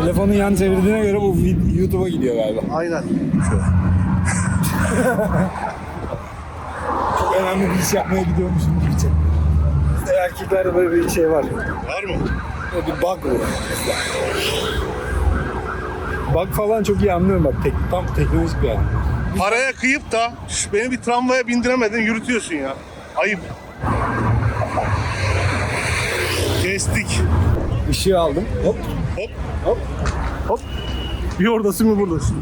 Telefonu yan çevirdiğine göre bu YouTube'a gidiyor galiba. Aynen. Çok önemli bir iş yapmaya gidiyormuşum gibi çek. Bizde erkeklerde böyle bir şey var. Var mı? Böyle bir bug bu. Bug falan çok iyi anlıyorum bak. Tek, tam teknolojik bir adam. Paraya kıyıp da şş, beni bir tramvaya bindiremedin yürütüyorsun ya. Ayıp. Kestik. Işığı aldım. Hop. Hop. Hop. Hop. Bir oradasın bir buradasın.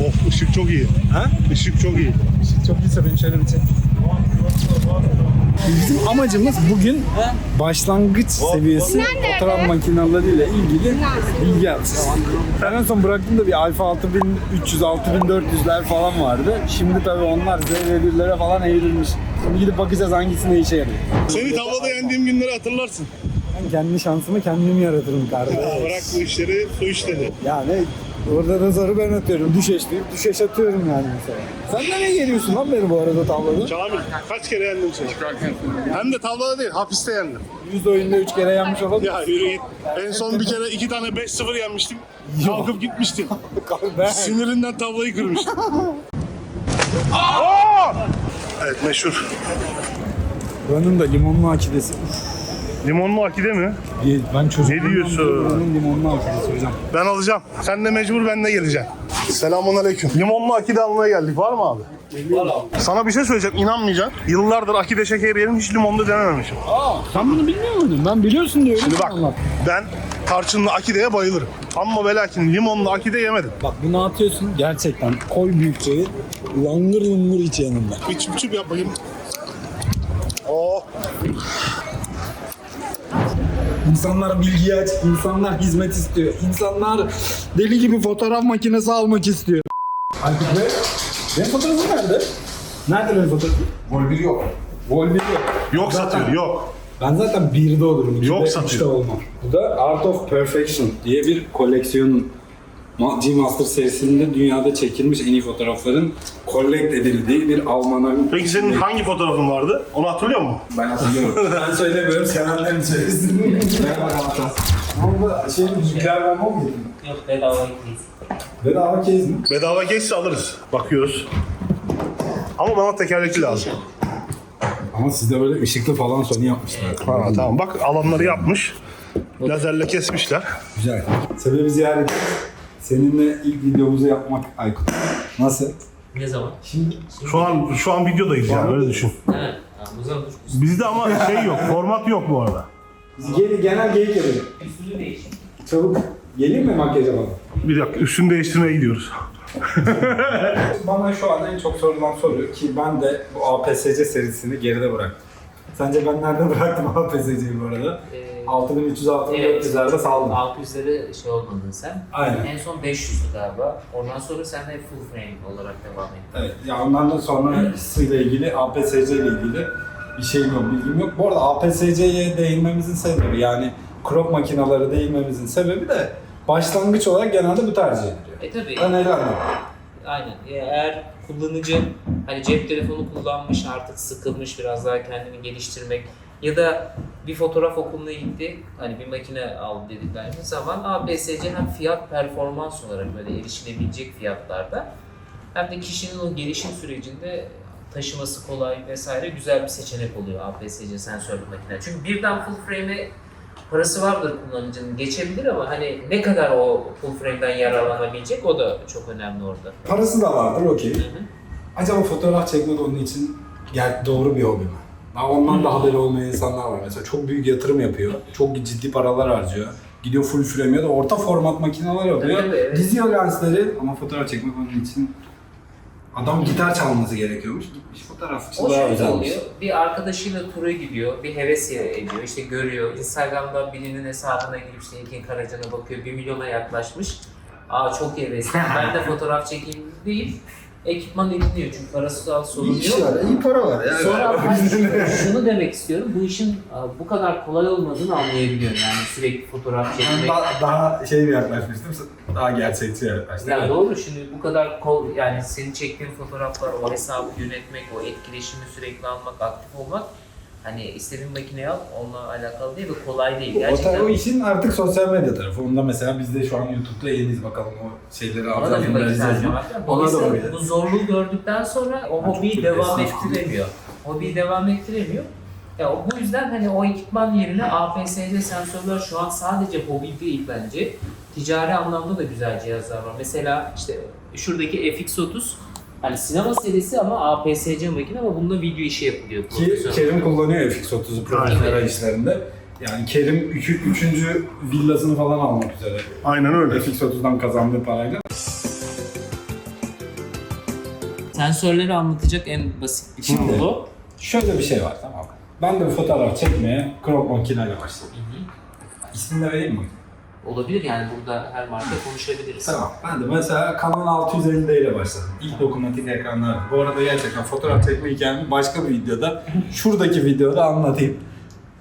Oh ışık çok iyi. Ha? Işık çok iyi. Işık çok iyiyse beni şöyle bir çek. Bizim amacımız bugün başlangıç seviyesi fotoğraf makineleriyle ilgili bilgi alacağız. Ben en son bıraktığımda bir Alfa 6300, 6400'ler falan vardı. Şimdi tabii onlar ZV1'lere falan evrilmiş. Şimdi gidip bakacağız hangisine işe yarıyor. Seni tavlada yendiğim günleri hatırlarsın. Kendi şansımı kendim yaratırım kardeş. Ya bırak bu işleri, su işleri. Yani orada da zarı ben atıyorum. Düşeş deyip düşeş atıyorum yani mesela. Sen nereye geliyorsun lan beni bu arada tavlada? Kamil kaç kere yendim seni? Hem de tavlada değil, hapiste yendim. 100 oyunda 3 kere yenmiş olabilir. Ya yürü git. En son bir kere iki tane 5-0 yenmiştim. Kalkıp gitmiştin. Ben. Sinirinden tavlayı kırmıştım. Aa! Evet meşhur. Buranın da limonlu akidesi. Uf, Limonlu akide mi? ye- ben çocukluğumdan Ne diyorsun? beri Buranın hocam. Ben alacağım. Sen de mecbur ben de geleceğim. Selamun aleyküm. Limonlu akide almaya geldik. Var mı abi? Var abi. Sana bir şey söyleyeceğim. inanmayacaksın. Yıllardır akide şekeri yedim. Hiç limonlu denememişim. Aa, sen bunu bilmiyor muydun? Ben biliyorsun diyorum. Şimdi bak. Ben tarçınlı akideye bayılırım. Ama ve lakin limonlu akide yemedim. Bak bunu atıyorsun gerçekten koy büyükçeyi langır lungur iç yanında. Bir çüp çüp yap bakayım. İnsanlar bilgiyi aç, insanlar hizmet istiyor. İnsanlar deli gibi fotoğraf makinesi almak istiyor. Aykut Bey, benim fotoğrafım nerede? Nerede benim fotoğrafım? Gol bir yok. Gol bir yok. Yok Zaten- satıyor, yok. Ben zaten birde olurum. Yok satıyor. olmam. Bu da Art of Perfection diye bir koleksiyonun Ma- G-Master serisinde dünyada çekilmiş en iyi fotoğrafların collect edildiği bir Alman'a. Peki senin hangi fotoğrafın vardı? Onu hatırlıyor musun? Ben hatırlıyorum. ben söylemiyorum, sevenlerin söylesin. Merhaba Galatasaray. Ama şey müzikler ben mı getirdin? Yok bedava gitmeyiz. Bedava kez mi? Bedava geçse alırız. Bakıyoruz. Ama bana tekerlekli lazım. Ama sizde böyle ışıklı falan Sony yapmışlar. Ha tamam bak alanları yapmış. Lazerle kesmişler. Güzel. Sebebi ziyaret. Seninle ilk videomuzu yapmak Aykut. Nasıl? Ne zaman? Şimdi Şu an şu an videodayız yani öyle düşün. Evet. O zaman dur. Bizde ama şey yok, format yok bu arada. biz gel- genel geyik edelim. Üstünü değiş. Çabuk. Geleyim mi makyaja bana? Bir dakika üstünü değiştirmeye gidiyoruz. Bana şu anda en çok sorulan soru ki ben de bu APSC serisini geride bıraktım. Sence ben nerede bıraktım APSC'yi bu arada? Ee, 6300 Evet. 6400'lerde saldım. 600'lere şey olmadın sen. Aynen. En son 500'lü galiba. Ondan sonra sen de full frame olarak devam ettin. Evet. Ya ondan sonrasıyla ilgili APSC ile ilgili bir şeyim yok, bilgim yok. Bu arada APSC'ye değinmemizin sebebi yani crop makinaları değinmemizin sebebi de başlangıç olarak genelde bu tercih ediliyor. E tabi. Ben öyle anladım. Aynen. Eğer kullanıcı hani cep telefonu kullanmış artık sıkılmış biraz daha kendini geliştirmek ya da bir fotoğraf okuluna gitti hani bir makine al dedikleri zaman ABSC hem fiyat performans olarak böyle erişilebilecek fiyatlarda hem de kişinin o gelişim sürecinde taşıması kolay vesaire güzel bir seçenek oluyor APS-C sensörlü makine. Çünkü birden full frame'e parası vardır kullanıcının geçebilir ama hani ne kadar o full frame'den yararlanabilecek o da çok önemli orada. Parası da vardır, okey. Acaba fotoğraf çekmek onun için gel doğru bir hobi mi? Daha ondan da haberi olmayan insanlar var. Mesela çok büyük yatırım yapıyor. Çok ciddi paralar harcıyor. Gidiyor full frame ya da orta format makineler yapıyor. Tabii, evet. Diziyor lensleri ama fotoğraf çekmek onun için adam gitar çalması gerekiyormuş. Gitmiş O fotoğrafçılığa şöyle oluyor. Bir arkadaşıyla tura gidiyor, bir heves ediyor, işte görüyor. Instagram'da birinin hesabına girip işte Ekin Karacan'a bakıyor, bir milyona yaklaşmış. Aa çok hevesli, ben de fotoğraf çekeyim değil. Ekipman ediniyor çünkü parası sorun İyi iş yok. var, iyi para var ya. Sonra ben şunu demek istiyorum, bu işin a, bu kadar kolay olmadığını anlayabiliyorum yani sürekli fotoğraf çekmek. daha, daha şey bir yaklaşmıştım, daha gerçekçi yaklaştım. Ya doğru şimdi bu kadar kol yani senin çektiğin fotoğraflar, o hesabı yönetmek, o etkileşimi sürekli almak, aktif olmak Hani istediğin makineyi al, onunla alakalı değil ve kolay değil. O, Gerçekten o işin artık sosyal medya tarafı. Onda mesela biz de şu an YouTube'da yeniyiz bakalım o şeyleri ona da bir lazım. Ona da Dolayısıyla bu zorluğu gördükten sonra o hobiyi iyi devam ettiremiyor. Hobiyi devam ettiremiyor. Ya o- bu yüzden hani o ekipman yerine APS-C sensörler şu an sadece hobi değil bence. Ticari anlamda da güzel cihazlar var. Mesela işte şuradaki FX30 hani sinema serisi ama APS-C makine ama bunda video işi yapılıyor. Ki profesyonel. Kerim kullanıyor FX30'u profesyonel işlerinde. Yani Kerim 3. üçüncü villasını falan almak üzere. Aynen öyle. FX30'dan kazandığı parayla. Sensörleri anlatacak en basit bir Şimdi- konu. Şöyle bir şey var tamam? Ben de bir fotoğraf çekmeye crop makineyle başladım. İsmini de vereyim mi? Olabilir yani burada her marka konuşabiliriz. Tamam. Ben de mesela Canon 650D ile başladım. İlk dokunmatik ekranlar. Bu arada gerçekten fotoğraf çekme hikayemi başka bir videoda, şuradaki videoda anlatayım.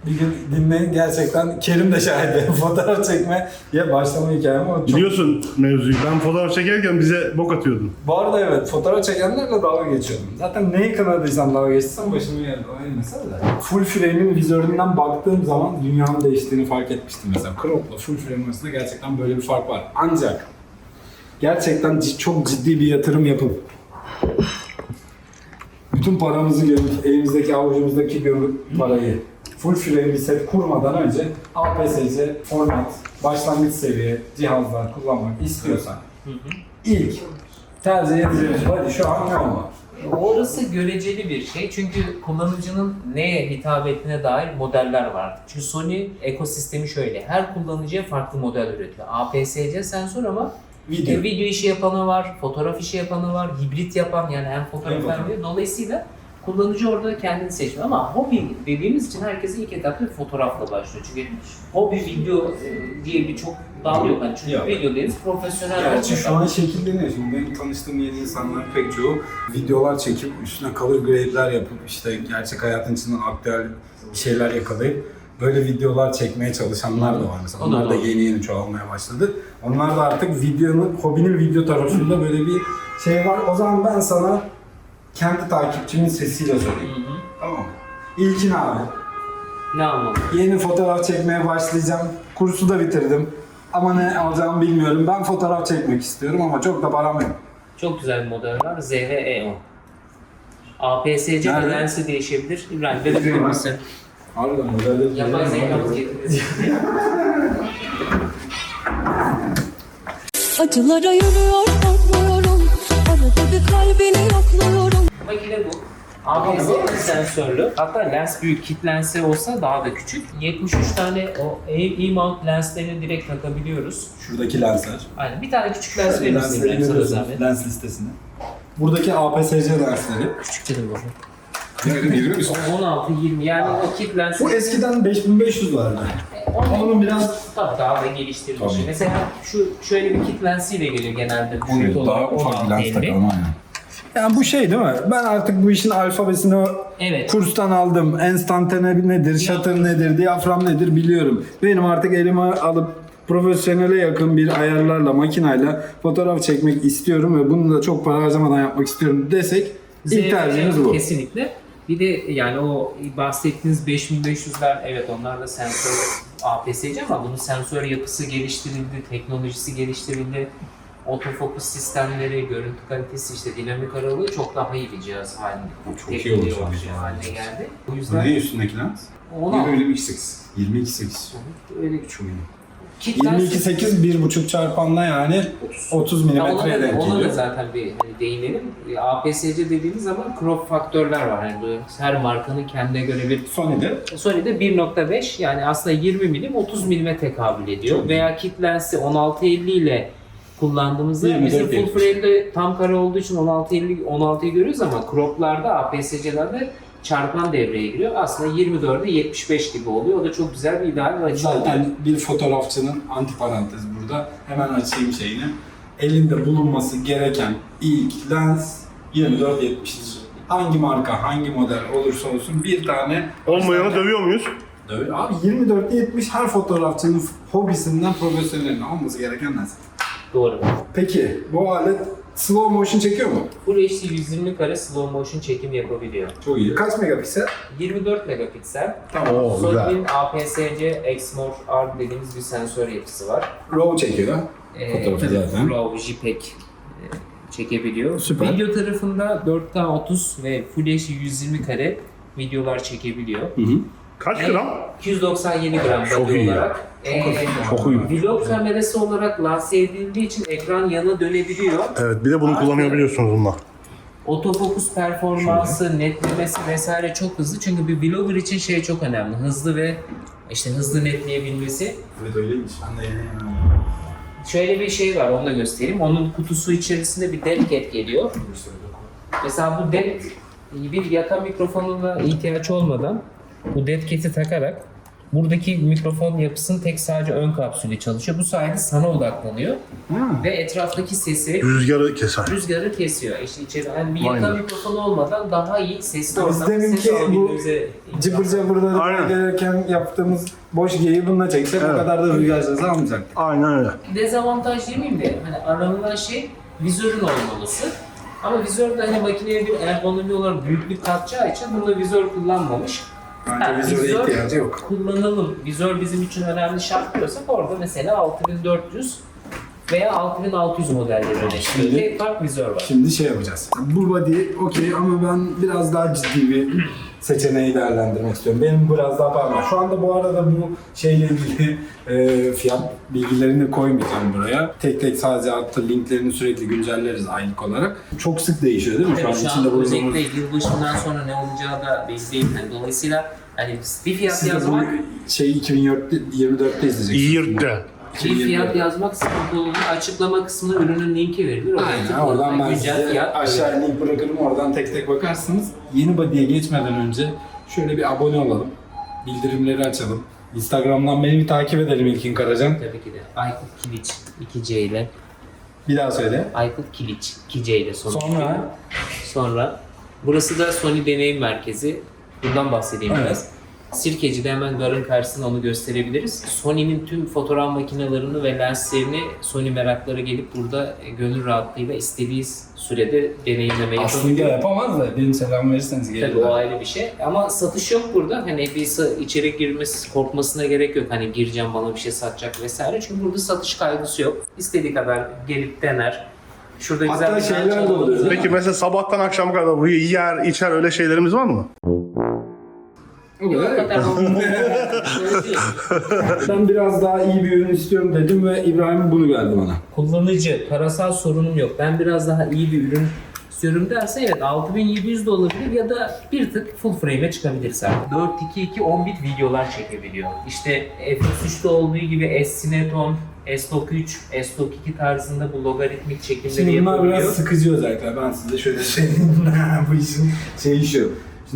Bir gün dinleyin gerçekten Kerim de şahit. fotoğraf çekmeye başlama hikayemi o çok Biliyorsun mevzuyu. Ben fotoğraf çekerken bize bok atıyordun. Bu arada evet fotoğraf çekenlerle dalga geçiyordum. Zaten neyi kınadıysam dalga geçsem başıma geldi. O ayrı mesele de. Full frame'in vizöründen baktığım zaman dünyanın değiştiğini fark etmiştim mesela. Crop'la full frame arasında gerçekten böyle bir fark var. Ancak gerçekten çok ciddi bir yatırım yapıp bütün paramızı gömüp elimizdeki avucumuzdaki gömüp parayı full frame bir set kurmadan önce APS-C format, başlangıç seviye cihazlar kullanmak istiyorsan ilk tercih edeceğimiz body şu an ne olmalı? Orası göreceli bir şey çünkü kullanıcının neye hitap ettiğine dair modeller var. Çünkü Sony ekosistemi şöyle, her kullanıcıya farklı model üretiyor. APS-C sensör ama Video. e, video işi yapanı var, fotoğraf işi yapanı var, hibrit yapan yani hem fotoğraf Hem video. Dolayısıyla kullanıcı orada kendini seçiyor. Ama hobi dediğimiz için herkes ilk etapta fotoğrafla başlıyor. Çünkü hobi video e, diye bir çok dal yok. Yani çünkü Yok. video dediğimiz profesyonel Gerçi şu an şekilleniyor. Şimdi benim tanıştığım yeni insanlar pek çoğu videolar çekip üstüne color grade'ler yapıp işte gerçek hayatın içinden aktüel bir şeyler yakalayıp böyle videolar çekmeye çalışanlar da var mesela. Onlar da yeni yeni çoğalmaya başladı. Onlar da artık videonun, hobinin video tarafında böyle bir şey var. O zaman ben sana kendi takipçimin sesiyle sorayım. Hı hı. Tamam mı? İlkin abi. Ne anlamı? Yeni fotoğraf çekmeye başlayacağım. Kursu da bitirdim. Ama ne alacağımı bilmiyorum. Ben fotoğraf çekmek istiyorum ama çok da param yok. Çok güzel bir model var. ZV-E10. APS-C Nerede? ve lensi değişebilir. İbrahim verebilir misin? Harbiden modelleri Yapay zekamız getirdi. Acılara yürüyor korkmuyorum Arada bir kalbini yokluyorum Makine bu. APS-C sensörlü. Hatta lens büyük. Kit lensi olsa daha da küçük. 73 tane o E- E-mount lenslerini direkt takabiliyoruz. Şuradaki lensler. Aynen. Bir tane küçük lens Lensleri görüyorsunuz. zahmet? Lens listesini. Buradaki APS-C lensleri. Küçük dedim baba. Ne bilir misin? 16-20 yani o kit lensi. Bu eskiden 5500 vardı. Ama onun biraz Tabii daha da geliştirilmiş. Tabii. Mesela şu şöyle bir kit lensiyle geliyor genelde. Şu daha olarak ufak bir lens 16-50. takalım aynen. Yani bu şey değil mi? Ben artık bu işin alfabesini Evet. kurstan aldım. Enstantane nedir, shutter nedir, diyafram nedir biliyorum. Benim artık elime alıp profesyonele yakın bir ayarlarla, makinayla fotoğraf çekmek istiyorum ve bunu da çok para harcamadan yapmak istiyorum desek ilk tercihimiz bu. Kesinlikle. Bir de yani o bahsettiğiniz 5500'ler evet onlar da sensör APS-C ama bunun sensör yapısı geliştirildi, teknolojisi geliştirildi. Otofokus sistemleri, görüntü kalitesi işte dinamik aralığı çok daha iyi bir cihaz haline, Çok iyi teknoloji olmuş opsiyon haline geldi. Bu yüzden ne üstündeki lens? ona 22.8. 22.8. öyle Çok iyi. kit lensi- 22.8 1.5 çarpanla yani 30 Ya ona milimetreye da, denk ona da geliyor. zaten bir hani değinelim. E, APS-C dediğimiz zaman crop faktörler var. Yani bu her markanın kendine göre bir Sony'de Sony'de 1.5 yani aslında 20 milim 30 milime tekabül ediyor. Çok Veya kit lensi 1650 ile kullandığımızda 24 bizim full frame'de tam kare olduğu için 1650 16'yı görüyoruz ama crop'larda APS-C'lerde çarpan devreye giriyor. Aslında 24'e 75 gibi oluyor. O da çok güzel bir ideal bir açı oluyor. zaten bir fotoğrafçının antiparantez burada. Hemen açayım şeyini. Elinde bulunması gereken ilk lens 24-70'dir. Hangi marka, hangi model olursa olsun bir tane Olmayanı dövüyor muyuz? Dövüyor. Abi 24'te 70 her fotoğrafçının hobisinden profesyoneline alması gereken lens. Doğru. Peki bu alet slow motion çekiyor mu? Full HD 120 kare slow motion çekim yapabiliyor. Çok iyi. Kaç megapiksel? 24 megapiksel. Oo, güzel. Sony'nin APS-C Exmor R dediğimiz bir sensör yapısı var. RAW çekiyor. Ee, Fotoğrafı zaten. RAW, JPEG e, çekebiliyor. Süper. Video tarafında 4K 30 ve Full HD 120 kare videolar çekebiliyor. Kaç gram? 297 gram Çok iyi ya. olarak. Ee, Çok iyi. Vlog kamerası olarak lanse edildiği için ekran yana dönebiliyor. Evet bir de bunu kullanıyor biliyorsunuz bunlar. Otofokus performansı, netlemesi vesaire çok hızlı. Çünkü bir vlogger için şey çok önemli. Hızlı ve işte hızlı netleyebilmesi. Evet öyleymiş. Ben de Şöyle bir şey var onu da göstereyim. Onun kutusu içerisinde bir dev cat geliyor. Mesela bu dev bir yaka mikrofonuna ihtiyaç olmadan bu dev cat'i takarak buradaki mikrofon yapısının tek sadece ön kapsülü çalışıyor. Bu sayede sana odaklanıyor ve etraftaki sesi Rüzgarı keser. rüzgarı kesiyor. İşte içeri hani bir Aynen. mikrofonu olmadan daha iyi sesli Biz ortamda deminki ses bu Cıbır cıbırda Aynen. gelirken yaptığımız boş geyiği bununla çeksek Evet. kadar da rüzgar sesi almayacak. Aynen öyle. dezavantaj demeyeyim de hani aranılan şey vizörün olmaması. Ama vizör de hani makineye bir ergonomi olarak büyüklük katacağı için bunda vizör kullanmamış. Bence Ha, vizöre vizör ihtiyacı yok. Kullanalım. Vizör bizim için önemli şart diyorsak orada mesela 6400 veya 6600 modelleri öne çıkıyor. Tek fark vizör var. Şimdi şey yapacağız. Bu body okey ama ben biraz daha ciddi bir seçeneği değerlendirmek istiyorum. Benim biraz daha parmağım. Şu anda bu arada bu şeyle ilgili e, fiyat bilgilerini koymayacağım buraya. Tek tek sadece artı linklerini sürekli güncelleriz aylık olarak. Çok sık değişiyor değil mi? Tabii şu an, içinde bulunduğumuz... özellikle yılbaşından sonra ne olacağı da belli değil. Dolayısıyla hani bir fiyat Siz de bu yazmak... şey 2024'te izleyeceksiniz. 24'te. Şey fiyat yazmak sıkıntı olduğunu açıklama kısmına ürünün linki verilir. Aynen oradan ben size fiyat aşağı link bırakırım oradan tek tek bakarsınız. Yeni body'ye geçmeden önce şöyle bir abone olalım. Bildirimleri açalım. Instagram'dan beni bir takip edelim İlkin Karacan. Tabii ki de. Aykut Kiliç 2C ile. Bir daha söyle. Aykut Kiliç 2C ile sonuç. Sonra Sonra burası da Sony Deneyim Merkezi. Buradan bahsedeyim Evet. biraz. Sirkeci'de hemen garın karşısında onu gösterebiliriz. Sony'nin tüm fotoğraf makinalarını ve lenslerini Sony merakları gelip burada e, gönül rahatlığıyla istediği sürede deneyimlemeyi aslında yapamaz da benim selam verirseniz Tabii gelirler. o ayrı bir şey. Ama satış yok burada. Hani bir içeri girmesi, korkmasına gerek yok. Hani gireceğim bana bir şey satacak vesaire. Çünkü burada satış kaygısı yok. İstediği kadar gelip dener. Şurada güzel Hatta şeyler de oluyor. Peki mesela sabahtan akşama kadar bu yer, içer öyle şeylerimiz var mı? O kadar Öyle değil. Ben biraz daha iyi bir ürün istiyorum dedim ve İbrahim bunu geldi bana. Kullanıcı, parasal sorunum yok. Ben biraz daha iyi bir ürün istiyorum derse evet 6700 de olabilir ya da bir tık full frame'e çıkabilirsen. 422 10 bit videolar çekebiliyor. İşte FX3'te olduğu gibi S-Cineton, S-Log3, S-Log2 tarzında bu logaritmik çekimleri Şimdi bunlar yapabiliyor. biraz sıkıcı özellikler. Ben size şöyle söyleyeyim. Bu işin şeyi şu.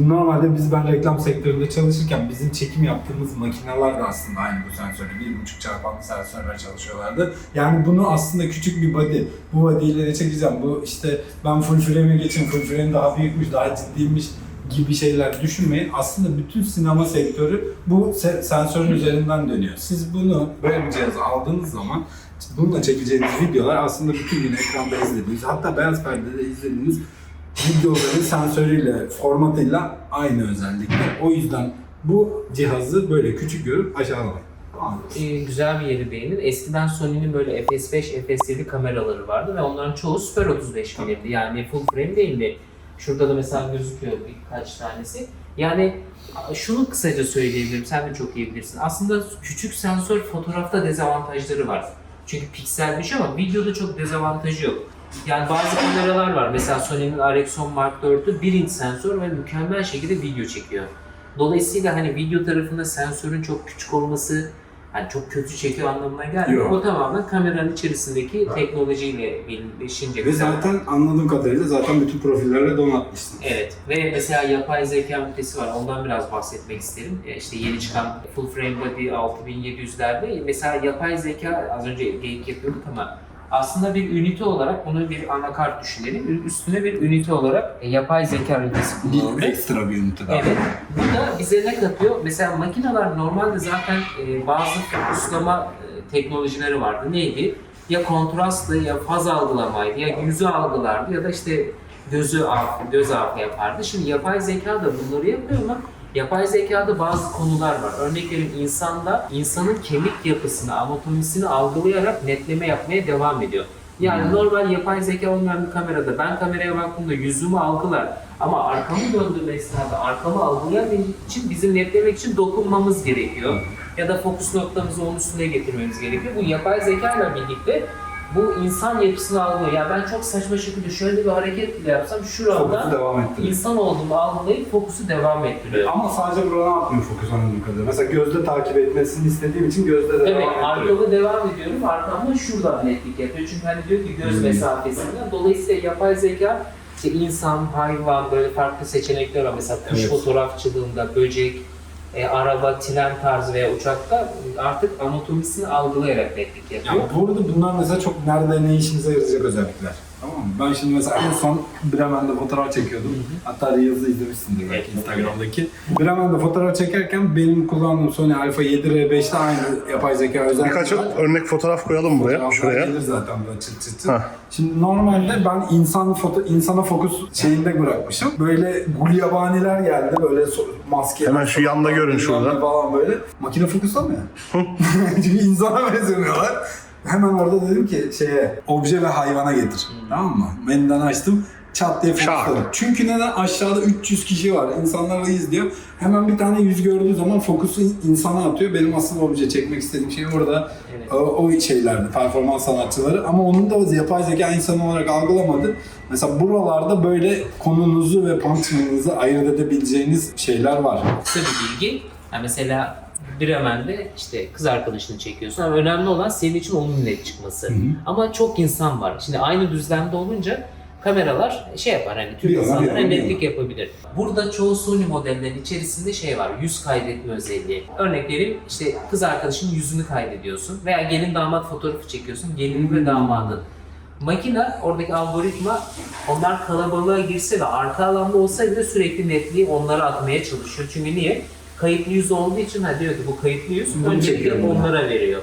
Normalde biz ben reklam sektöründe çalışırken bizim çekim yaptığımız makineler de aslında aynı bu sensörle. Bir buçuk çarpan bir sensörle çalışıyorlardı. Yani bunu aslında küçük bir body. Bu body ile çekeceğim. Bu işte ben full frame'e geçeyim. Full frame daha büyükmüş, daha ciddiymiş gibi şeyler düşünmeyin. Aslında bütün sinema sektörü bu se- sensörün üzerinden dönüyor. Siz bunu böyle bir cihaz aldığınız zaman bununla çekeceğiniz videolar aslında bütün gün ekranda izlediğiniz hatta beyaz perdede izlediğiniz videoların sensörüyle, formatıyla aynı özellikle. O yüzden bu cihazı böyle küçük görüp aşağılamayın. Ee, güzel bir yeri değindin. Eskiden Sony'nin böyle FS5, FS7 kameraları vardı ve onların çoğu Super 35 milimdi. Yani full frame değildi. Şurada da mesela gözüküyor birkaç tanesi. Yani şunu kısaca söyleyebilirim, sen de çok iyi bilirsin. Aslında küçük sensör fotoğrafta dezavantajları var. Çünkü pikselmiş ama videoda çok dezavantajı yok. Yani bazı kameralar var. Mesela Sony'nin Rxon Mark 4'ü 1 inç sensör ve mükemmel şekilde video çekiyor. Dolayısıyla hani video tarafında sensörün çok küçük olması hani çok kötü çekiyor anlamına gelmiyor. Yok. O tamamen kameranın içerisindeki teknolojiyle birleşince Ve zaten anladığım kadarıyla zaten bütün profillerle donatmışsın. Evet ve mesela yapay zeka ünitesi var. Ondan biraz bahsetmek isterim. E, İşte yeni çıkan Full Frame Body 6700'lerde mesela yapay zeka az önce geyik yapıyorduk ama aslında bir ünite olarak bunu bir anakart düşünelim. Üstüne bir ünite olarak e, yapay zeka ünitesi kullanıldı. Bir ekstra bir ünite daha. Evet. Bu da bize ne katıyor? Mesela makineler normalde zaten e, bazı fokuslama e, teknolojileri vardı. Neydi? ya kontrastlı ya faz algılamaydı ya yüzü algılardı ya da işte gözü af, göz afı yapardı. Şimdi yapay zeka da bunları yapıyor ama yapay zekada bazı konular var. Örnek vereyim insanda insanın kemik yapısını, anatomisini algılayarak netleme yapmaya devam ediyor. Yani normal yapay zeka olmayan bir kamerada ben kameraya baktığımda yüzümü algılar ama arkamı döndüğüm esnada arkamı algılayabilmek için bizim netlemek için dokunmamız gerekiyor. Ya da fokus noktamızı onun üstüne getirmemiz gerekiyor. Bu yapay zeka ile birlikte bu insan yapısını algılıyor. Ya ben çok saçma şekilde şöyle bir hareket bile yapsam şuramda devam ettiriyor. insan olduğumu algılayıp fokusu devam ettiriyor. Ama sadece burada ne yapmıyor fokus anladığım kadarıyla. Mesela gözde takip etmesini istediğim için gözde devam Evet, ettiriyor. arkamı devam ediyorum. Arkamda şuradan netlik yapıyor. Çünkü hani diyor ki göz Hmm. mesafesinden. Dolayısıyla yapay zeka işte insan, hayvan böyle farklı seçenekler var. Mesela kuş Evet. fotoğrafçılığında, böcek, e, araba, tren tarzı veya uçakta artık anatomisini algılayarak netlik yapıyor. Ya burada bunlar mesela çok nerede ne işimize yarayacak özellikler. Tamam mı? Ben şimdi mesela en son Bremen'de fotoğraf çekiyordum. Hatta Reels'ı izlemişsindir belki Evet. Instagram'daki. Bremen'de fotoğraf çekerken benim kullandığım Sony Alpha 7R5'te aynı yapay zeka özelliği Birkaç var. örnek fotoğraf koyalım buraya, Fotoğraflar şuraya. Gelir zaten böyle çıt çıt çıt. Heh. Şimdi normalde ben insan foto insana fokus şeyinde bırakmışım. Böyle gulyabaniler geldi böyle so- maske. Hemen şu yanda görün şurada. Falan böyle. Makine fokuslamıyor. Çünkü insana benzemiyorlar. Hemen orada dedim ki şeye obje ve hayvana getir. Tamam mı? Menüden açtım. Çat diye fokusladım. Çünkü neden? Aşağıda 300 kişi var. İnsanlar da izliyor. Hemen bir tane yüz gördüğü zaman fokusu insana atıyor. Benim asıl obje çekmek istediğim şey orada Evet. o, o şeylerdi, performans sanatçıları. Ama onun da yapay zeka insan olarak algılamadı. Mesela buralarda böyle konunuzu ve punchlığınızı ayırt edebileceğiniz şeyler var. kısa bir bilgi. Yani mesela Bremen'de işte kız arkadaşını çekiyorsun ama önemli olan senin için onun net çıkması. Ama çok insan var. Şimdi aynı düzlemde olunca kameralar şey yapar hani tüm biliyorlar, netlik yapabilir. Burada çoğu Sony modellerin içerisinde şey var, yüz kaydetme özelliği. Örnek vereyim işte kız arkadaşının yüzünü kaydediyorsun veya gelin damat fotoğrafı çekiyorsun, gelin ve damadın. Makine, oradaki algoritma onlar kalabalığa girse ve arka alanda olsa bile sürekli netliği onlara atmaya çalışıyor. Çünkü niye? Kayıtlı yüz olduğu için ha diyor ki bu kayıtlı yüz Bunu öncelikle çekiyorum onlara veriyor.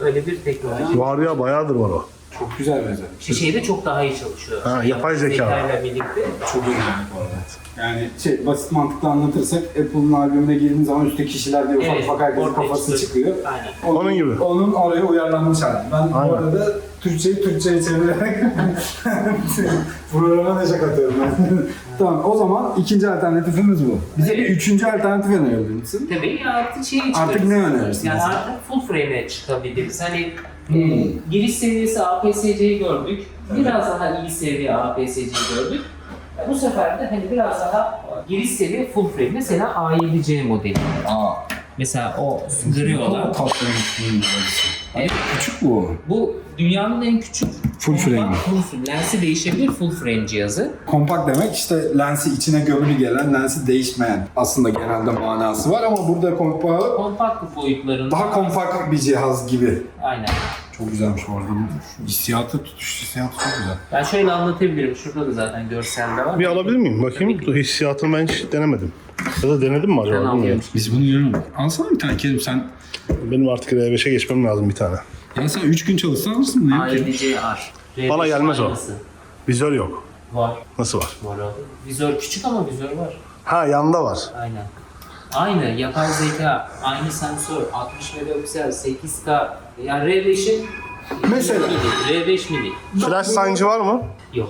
Öyle bir teknoloji. Var ya bayağıdır var o. Çok güzel bir özellik. Şeyde çok daha iyi çalışıyor. Ha, yapay zeka. Zekayla birlikte. Çok iyi bu arada. Yani şey basit mantıkla anlatırsak Apple'ın albümüne girdiğin zaman üstte kişiler diye ufak Evet, ufak herkesin ortaya kafası çıkıyor. çıkıyor. Aynen. Onun gibi. Onun oraya uyarlanmış hali. Ben Aynen. bu arada Türkçeyi Türkçe'ye çevirerek programa neşak atıyorum ben. tamam o zaman ikinci alternatifimiz bu. Bize bir Evet. üçüncü alternatif önerir misin? Tabii ya artık şeyi çıkarız. Artık ne önerirsin Yani mesela? artık full frame'e çıkabiliriz. Hani Hmm. e, giriş seviyesi APS-C'yi gördük. Biraz daha iyi seviye APS-C'yi gördük. E, Bu sefer de hani biraz daha giriş seviye full frame. Mesela A7C modeli. Aa. Mesela o gri olan. Tatlı bir Evet. Küçük bu. Bu dünyanın en küçük Full frame. full. Lensi değişebilir full frame cihazı. Kompakt demek işte lensi içine gömülü gelen, lensi değişmeyen aslında genelde manası var ama burada kompakt Kompakt boyutlarında. daha kompakt bir cihaz gibi. Aynen. Çok güzelmiş bu arada. Hissiyatı, tutuş hissiyatı çok güzel. Ben şöyle anlatabilirim. Şurada da zaten görselde var. Bir alabilir miyim? Bakayım. Tabii ki. Hissiyatını ben hiç denemedim. Ya da denedim mi acaba? Ben. Biz bunu görmedik. Alsana bir tane Kerim sen. Benim artık R5'e geçmem lazım bir tane. Ya sen 3 gün çalışsan alırsın ne? A7CR. Bana gelmez o. Vizör yok. Var. Nasıl var? Var abi. Vizör küçük ama vizör var. Ha yanda var. Aynen. Aynı yapay zeka, aynı sensör, 60 megapiksel, 8K. Yani R5'in Mesela. mini, R5 mini. Flash sancı var mı? Yok.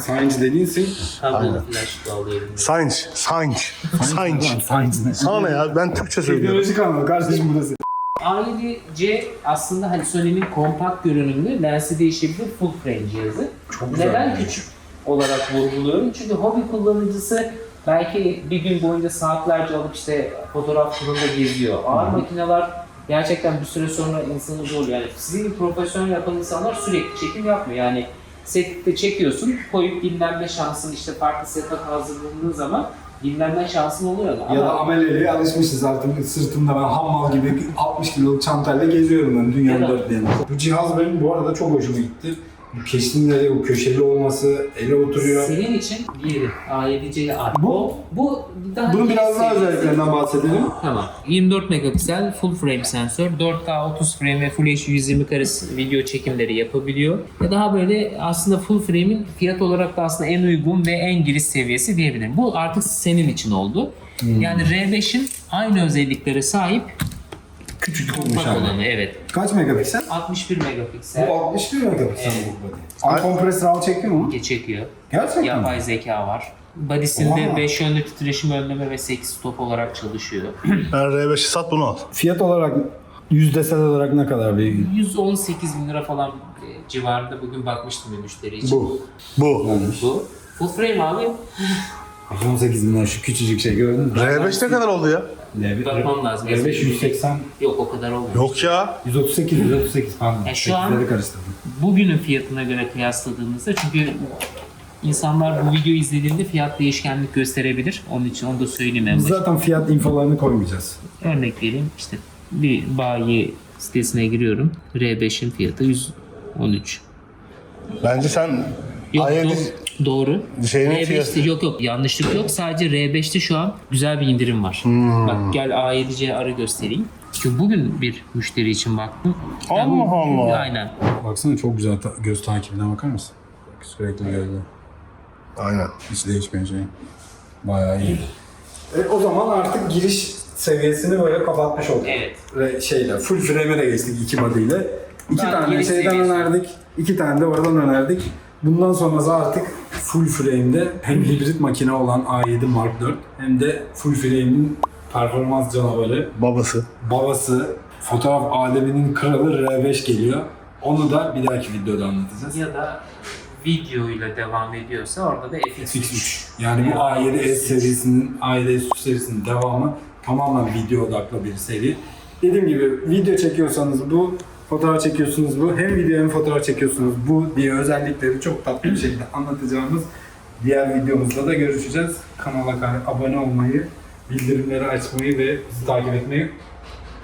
Science dediğinsin. Kablo flash bağlayabilirim. Sainç. Sainç. Sainç. Science ne? Sana ne ya? Ben Türkçe söylüyorum. Teknoloji kanalı kardeşim burası. A7C aslında hani Sony'nin kompakt görünümlü lensi değişebilir full frame cihazı. güzel Neden yani. küçük olarak vurguluyorum? Çünkü hobi kullanıcısı belki bir gün boyunca saatlerce alıp işte fotoğraf turunda geziyor. Ağır makineler gerçekten bir süre sonra insanı zorluyor. Yani sizin profesyonel yapan insanlar sürekli çekim yapmıyor. Yani sette çekiyorsun, koyup dinlenme şansın işte farklı setup hazırladığın zaman dinlenme şansın oluyor. Ya da ameleliğe alışmışız artık sırtımda ben hammal gibi 60 kiloluk çantayla geziyorum ben dünyanın dört yanında. Bu cihaz benim bu arada çok hoşuma gitti. Bu keşlinleri, o köşeli olması ele oturuyor. Senin için diğeri A7C R. Bu- Bu, daha Bunun iyi biraz daha özelliklerinden bahsedelim. Tamam. 24 megapiksel full frame sensör, 4K 30 frame ve Full HD 120 karesi video çekimleri yapabiliyor. Ve daha böyle aslında full frame'in fiyat olarak da aslında en uygun ve en giriş seviyesi diyebilirim. Bu artık senin için oldu. Hmm. Yani R5'in aynı özelliklere sahip Küçük olmuş abi. olanı evet. Kaç megapiksel? 61 megapiksel. Bu 61 megapiksel bu body. Unkompresör al çekiyor mu? çekiyor. Gerçekten mi? Yapay zeka var. Bodysinde Oha. 5 yönlü titreşim önleme ve 8 stop olarak çalışıyor. Ben R5'i sat bunu al. Fiyat olarak yüzdesel olarak ne kadar bir 118 bin lira falan e, civarında bugün bakmıştım bir müşteri için. bu? Bu. Bu. Full frame abi. 18 bin lira şu küçücük şey gördün mü? R5 ne kadar oldu ya? Bakmam lazım. R5 180, Yok o kadar olmuyor. Yok ya. 138, 138 pardon. Ya şu an- Sekizleri karıştırdım. Bugünün fiyatına göre kıyasladığımızda çünkü insanlar bu videoyu izlediğinde fiyat değişkenlik gösterebilir. Onun için onu da söyleyeyim en Biz başta. zaten fiyat infolarını koymayacağız. Örnek vereyim işte bir bayi sitesine giriyorum. R5'in fiyatı 113. Bence sen Yok A7 do- doğru. Şeyinin R5'te fiyatı- yok yok yanlışlık yok. Sadece R5'te şu an güzel bir indirim var. Hmm. Bak gel A7C arı göstereyim. Çünkü bugün bir müşteri için baktım. Allah Yani Allah. Aynen. Baksana çok güzel ta- göz takibine bakar mısın? Sürekli gözle. Aynen. Hiç değişmeyen şey. Bayağı iyi. E, o zaman artık giriş seviyesini böyle kapatmış olduk. Evet. Ve şeyle, full frame'e de geçtik iki body'yle. İki Ben tane şeyden seviyesi. önerdik, iki tane de oradan önerdik. Bundan sonrası artık full frame'de hem hibrit makine olan A7 Mark 4 hem de full frame'in performans canavarı, Babası. babası, fotoğraf aleminin kralı R5 geliyor. Onu da bir dahaki videoda anlatacağız. Ya da videoyla devam ediyorsa orada da FX3. X3. Yani bu A7S serisinin, A7S serisinin devamı tamamen video odaklı bir seri. Dediğim gibi video çekiyorsanız bu, fotoğraf çekiyorsunuz bu, hem video hem fotoğraf çekiyorsunuz bu diye özellikleri çok tatlı bir şekilde anlatacağımız diğer videomuzda da görüşeceğiz. Kanala abone olmayı, bildirimleri açmayı ve bizi takip etmeyi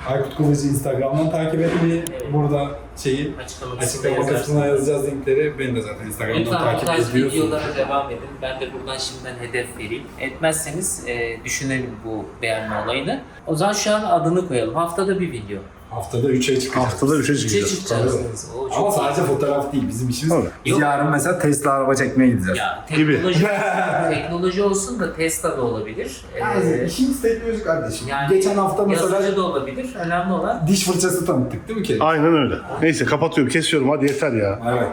Aykut Kılıcı Instagram'dan takip etmeyi, burada şeyi Açıklama açıklama kısmına kısmına yazacağız linkleri. Beni de zaten Instagram'dan Lütfen bu takip tarz ediyorsunuz. videolara devam edin. Ben de buradan şimdiden hedef vereyim. Etmezseniz e, düşünelim bu beğenme olayını. O zaman şu an adını koyalım. Haftada bir video. Haftada 3'e çıkacağız. Haftada 3'e Üçe çıkacağız. O çok Ama sadece fotoğraf değil bizim işimiz. Tabii. Biz Yok. yarın mesela Tesla araba çekmeye gideceğiz. ya Gibi. teknoloji, teknoloji olsun da Tesla da olabilir. Yani Ee, işimiz teknoloji kardeşim. yani Geçen hafta mesela yazıcı da olabilir. Önemli olan diş fırçası tanıttık değil mi ki? Aynen öyle. Neyse kapatıyorum, kesiyorum. Hadi yeter ya. Evet.